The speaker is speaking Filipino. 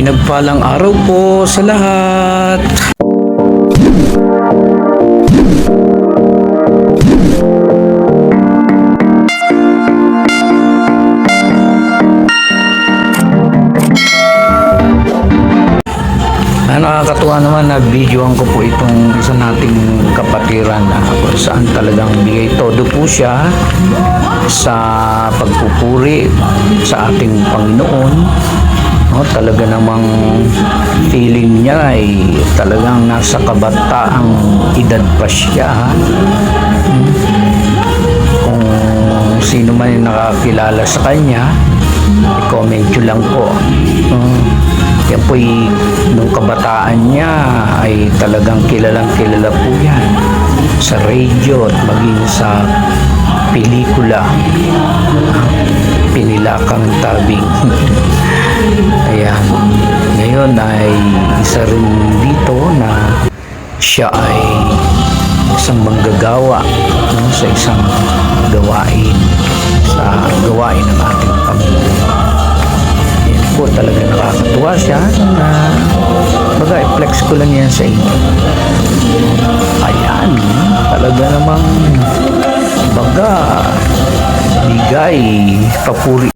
Pinagpalang araw po sa lahat. Ah, nakakatuwa naman na videoan ko po itong isa nating kapatiran na kung saan talagang bigay todo po siya sa pagpupuri sa ating Panginoon. No, talaga namang feeling niya ay talagang nasa kabataang edad pa siya. ha. Hmm. Kung sino man yung nakakilala sa kanya, i-comment nyo lang po. Hmm. Yan po'y nung kabataan niya ay talagang kilalang kilala po yan sa radio at maging sa pelikula pinilakang tabing. Ayan. Ngayon ay isa rin dito na siya ay isang manggagawa no, sa isang gawain sa gawain ng ating Panginoon yan po talaga nakakatuwa siya na baga i-flex ko lang yan sa inyo. Ayan talaga namang baga bigay papuri